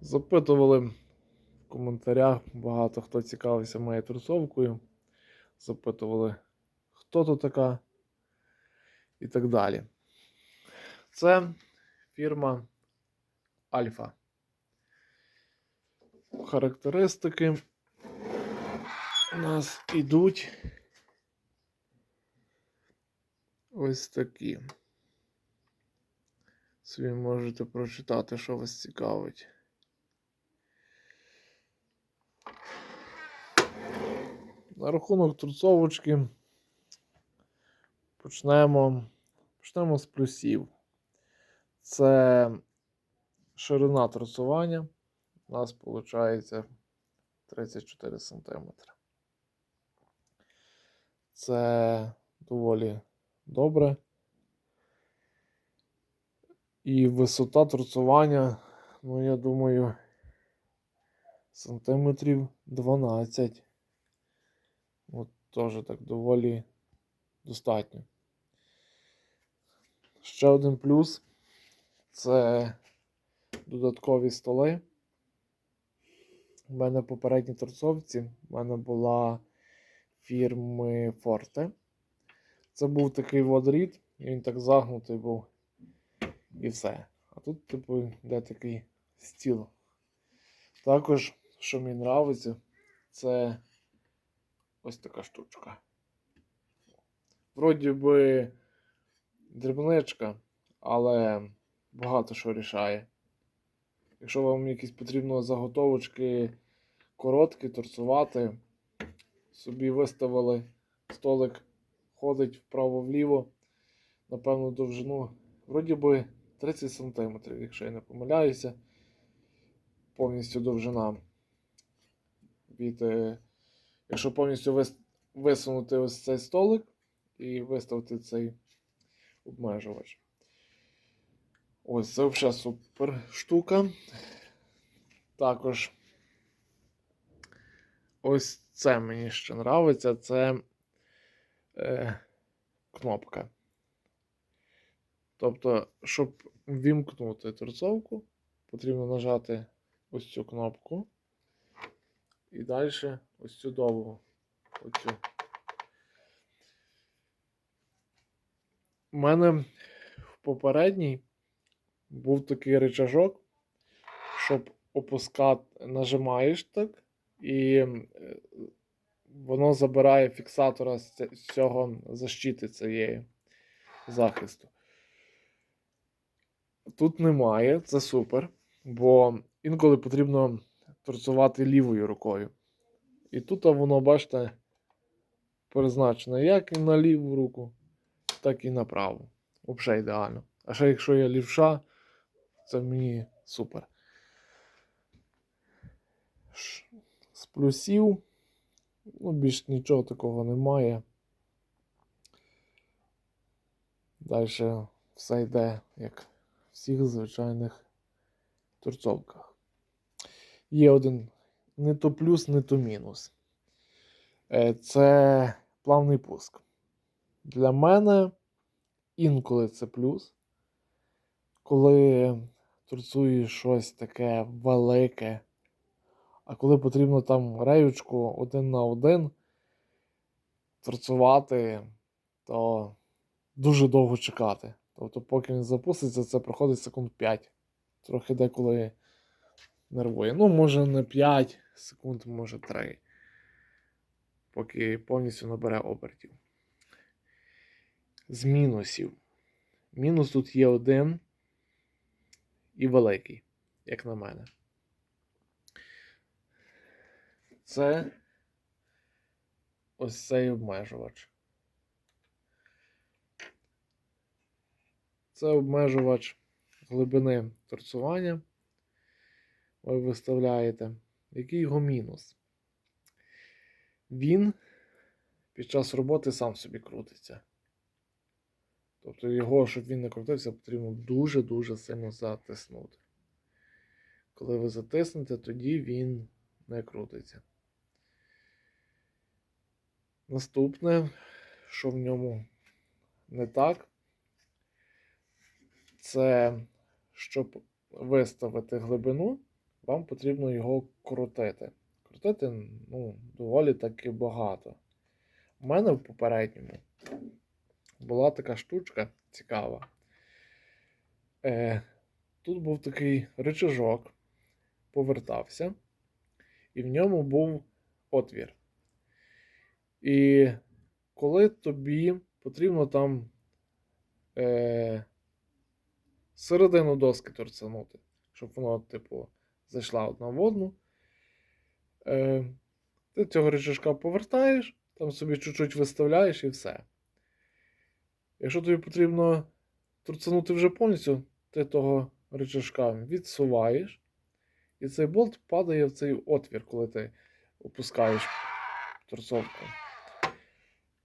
Запитували в коментарях, багато хто цікавився моєю трусовкою. Запитували, хто то така і так далі. Це фірма Альфа. Характеристики у нас ідуть ось такі. Собі можете прочитати, що вас цікавить. На рахунок турцовочки почнемо, почнемо з плюсів. Це ширина торцування. У нас виходить 34 см. Це доволі добре. І висота торцування, ну, я думаю, сантиметрів 12. Теж так доволі достатньо. Ще один плюс це додаткові столи. У мене попередні торцовці, в мене була фірми Forte. Це був такий водрід, він так загнутий був. І все. А тут, типу, йде такий стіл. Також, що мені подобається, це ось така штучка. Вроді би дрібничка, але багато що рішає. Якщо вам якісь потрібно заготовочки короткі, торцувати, собі виставили столик, ходить вправо-вліво, на певну довжину. Вроді би 30 см, якщо я не помиляюся, повністю довжина. Від, е, якщо повністю вис, висунути ось цей столик і виставити цей обмежувач. Ось це взагалі супер штука. Також ось це мені ще подобається. Це е, кнопка. Тобто, щоб ввімкнути торцовку, потрібно нажати ось цю кнопку. І далі ось цю довгу. Оцю. У мене в попередній був такий рычажок, щоб опускати, нажимаєш так, і е, воно забирає фіксатора з цього защити цієї захисту. Тут немає, це супер, бо інколи потрібно торцувати лівою рукою. І тут воно, бачите, призначено як на ліву руку, так і на праву. Взагалі ідеально. А ще якщо я лівша, це мені супер. З плюсів, ну, більш нічого такого немає. Далі все йде, як в всіх звичайних турцовках. Є один не то плюс, не то мінус. Е, Це плавний пуск. Для мене інколи це плюс. Коли торцуєш щось таке велике, а коли потрібно там реючку один на один торцувати, то дуже довго чекати. Тобто, поки він запуститься, це проходить секунд 5. Трохи деколи нервує. Ну, може не 5 секунд, може 3. Поки повністю набере обертів. З мінусів. Мінус тут є один і великий, як на мене. Це ось цей обмежувач. Це обмежувач глибини торцування. Ви виставляєте. Який його мінус? Він під час роботи сам собі крутиться. Тобто його, щоб він не крутився, потрібно дуже-дуже сильно затиснути. Коли ви затиснете, тоді він не крутиться. Наступне, що в ньому не так, це щоб виставити глибину, вам потрібно його крутити. Крутити ну, доволі таки багато. У мене в попередньому була така штучка цікава. Е, тут був такий рычажок, повертався, і в ньому був отвір. І коли тобі потрібно там е, середину доски торцанути, щоб воно, типу, зайшла одна в одну, е, ти цього рычажка повертаєш, там собі чуть-чуть виставляєш і все. Якщо тобі потрібно торцанути вже повністю, ти того рычажка відсуваєш, і цей болт падає в цей отвір, коли ти опускаєш торцовку.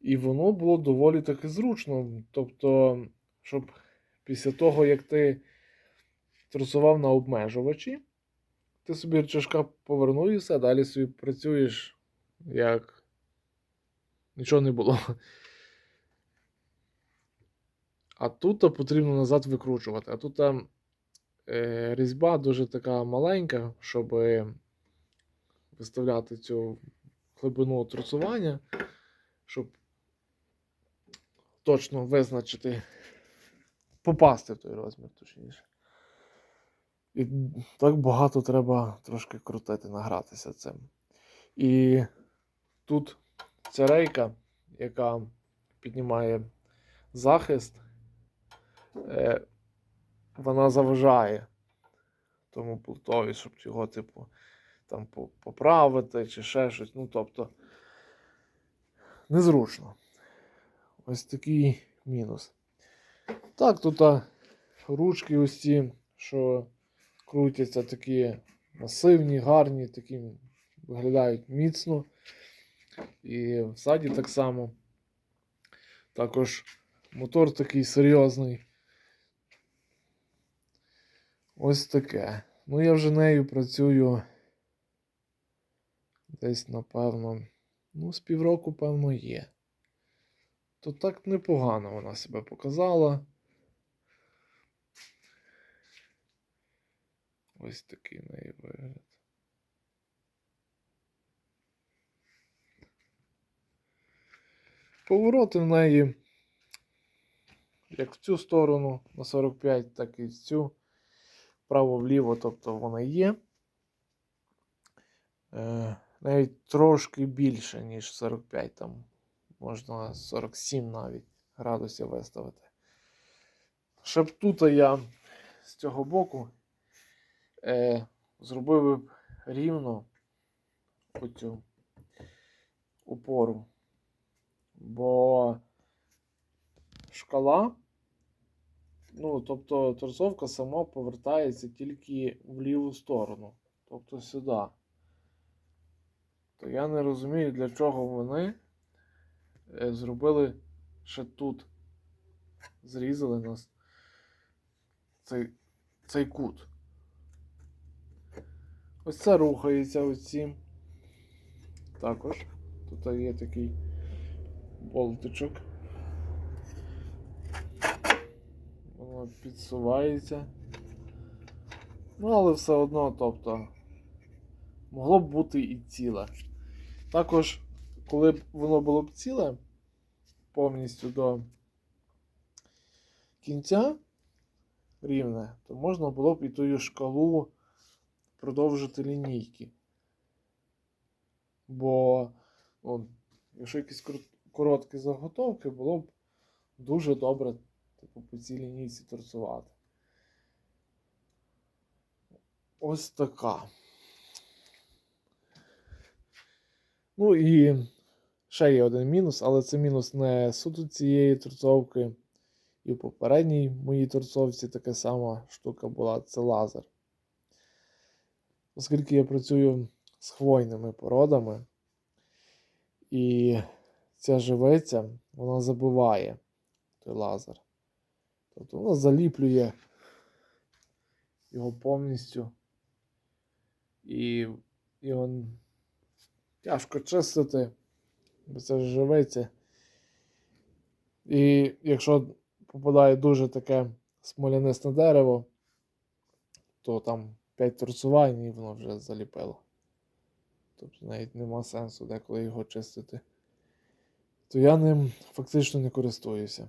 І воно було доволі таки зручно. Тобто, щоб після того, як ти торцував на обмежувачі, ти собі рычажка повернув і далі собі працюєш як нічого не було. А тут потрібно назад викручувати. А тут е, різьба дуже така маленька, щоб виставляти цю глибину торцування, щоб точно визначити, попасти в той розмір, точніше. І так багато треба трошки крутити, награтися цим. І тут ця рейка, яка піднімає захист, е, вона заважає тому пультові, щоб його, типу, там поправити чи ще щось. Ну, тобто, незручно. Ось такий мінус. Так, тут ручки ось ці, що крутяться, такі масивні, гарні, такі виглядають міцно. І в саді так само. Також мотор такий серйозний. Ось таке. Ну, я вже нею працюю десь, напевно, ну, з півроку, певно, є. То так непогано вона себе показала. Ось такий неї вигляд. Повороти в неї як в цю сторону на 45, так і в цю вправо-вліво, тобто вона є. Е, навіть трошки більше, ніж 45, там можна 47 навіть градусів виставити. Тут я з цього боку е, зробив би рівно оцю упору. Бо шкала, ну, тобто торцовка сама повертається тільки в ліву сторону, тобто сюди. То я не розумію, для чого вони е, зробили ще тут. Зрізали нас цей, цей кут. Ось це рухається оці. Також. Тут є такий болтичок. Воно підсувається. Ну, але все одно, тобто, могло б бути і ціле. Також, коли б воно було б ціле повністю до кінця рівне, то можна було б і тою шкалу продовжити лінійки. Бо, ну, якщо якісь короткі заготовки, було б дуже добре типу, по цій лінійці торцувати. Ось така. Ну і ще є один мінус, але це мінус не суто цієї торцовки. І в попередній моїй торцовці така сама штука була це лазер. Оскільки я працюю з хвойними породами, і ця живиця, вона забиває той лазер. Тобто вона заліплює його повністю. І його тяжко чистити, бо це ж. І якщо попадає дуже таке смолянисте дерево, то там 5 торсувань і воно вже заліпило. Тобто навіть нема сенсу деколи його чистити. То я ним фактично не користуюся.